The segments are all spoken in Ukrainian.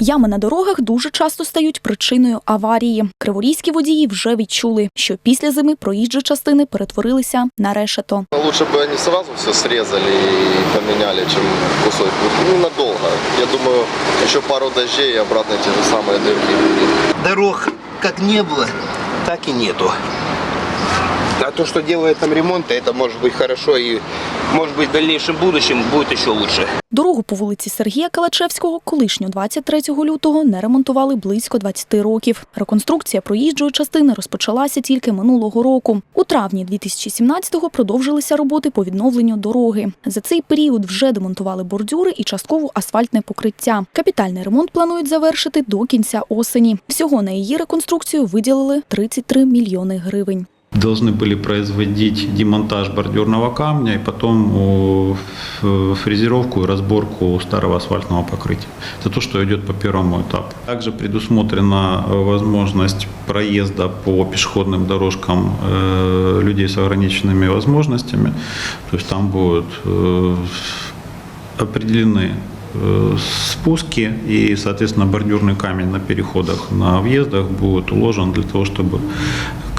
Ями на дорогах дуже часто стають причиною аварії. Криворізькі водії вже відчули, що після зими проїжджі частини перетворилися на решето. Лучше бы они сразу все срезали и поменяли, чем кусок. Ну, надолго. Я думаю, еще пару дождей и обратно те же самые дырки будут. Дорог как не было, так и нету. А то, что делает там ремонт, это может быть хорошо и может быть в дальнейшем будущем будет еще лучше. Дорогу по вулиці Сергія Калачевського колишню 23 лютого не ремонтували близько 20 років. Реконструкція проїжджої частини розпочалася тільки минулого року. У травні 2017-го продовжилися роботи по відновленню дороги. За цей період вже демонтували бордюри і частково асфальтне покриття. Капітальний ремонт планують завершити до кінця осені. Всього на її реконструкцію виділили 33 мільйони гривень. Должны были производить демонтаж бордюрного камня и потом ф- фрезеровку и разборку старого асфальтного покрытия. Это то, что идет по первому этапу. Также предусмотрена э, возможность проезда по пешеходным дорожкам э, людей с ограниченными возможностями. То есть там будут э, определены э, спуски и, соответственно, бордюрный камень на переходах, на въездах будет уложен для того, чтобы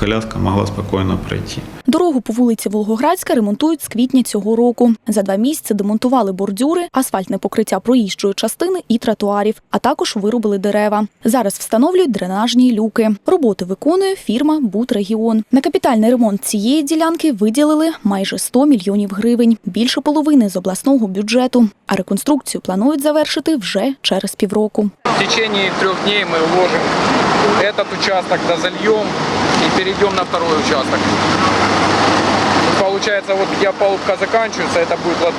коляска могла спокойно пройти. Дорогу по вулиці Волгоградська ремонтують з квітня цього року. За два місяці демонтували бордюри, асфальтне покриття проїжджої частини і тротуарів, а також вирубили дерева. Зараз встановлюють дренажні люки. Роботи виконує фірма Бутрегіон. На капітальний ремонт цієї ділянки виділили майже 100 мільйонів гривень, більше половини з обласного бюджету. А реконструкцію планують завершити вже через півроку. В течение трех дней мы уложим этот участок, дозальем и перейдем на второй участок. Получается, вот где опалубка заканчивается, это будет лотки.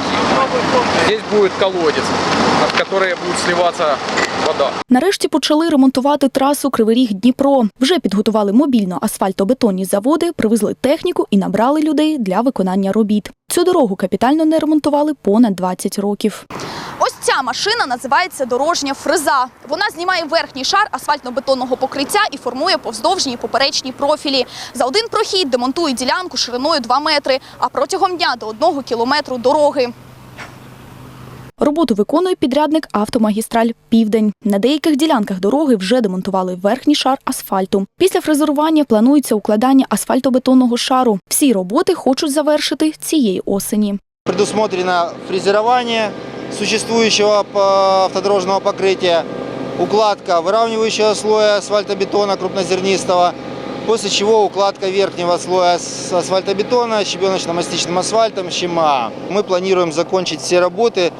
Здесь будет колодец, от которой будет сливаться вода. Нарешті почали ремонтувати трасу Кривий Ріг Дніпро. Вже підготували мобільно асфальтобетонні заводи, привезли техніку і набрали людей для виконання робіт. Цю дорогу капітально не ремонтували понад 20 років. Ось ця машина називається дорожня фреза. Вона знімає верхній шар асфальтно-бетонного покриття і формує повздовжні і поперечні профілі. За один прохід демонтує ділянку шириною 2 метри, а протягом дня до 1 кілометру дороги. Роботу виконує підрядник автомагістраль Південь. На деяких ділянках дороги вже демонтували верхній шар асфальту. Після фрезерування планується укладання асфальтобетонного шару. Всі роботи хочуть завершити цієї осені. Предусмотрено фрезерование существующего по- автодорожного покрытия, укладка выравнивающего слоя асфальтобетона крупнозернистого, после чего укладка верхнего слоя с асфальтобетона щебеночно-мастичным асфальтом ЩМА. Мы планируем закончить все работы э,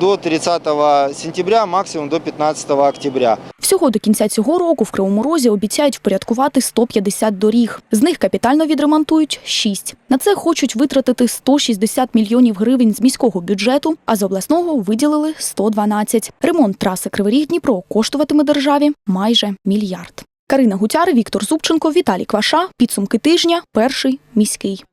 до 30 сентября, максимум до 15 октября. Всього до кінця цього року в Кривому Розі обіцяють впорядкувати 150 доріг. З них капітально відремонтують 6. На це хочуть витратити 160 мільйонів гривень з міського бюджету, а з обласного виділили 112. Ремонт траси Кривий Ріг Дніпро коштуватиме державі майже мільярд. Карина Гутяр, Віктор Зубченко, Віталій Кваша. Підсумки тижня. Перший міський.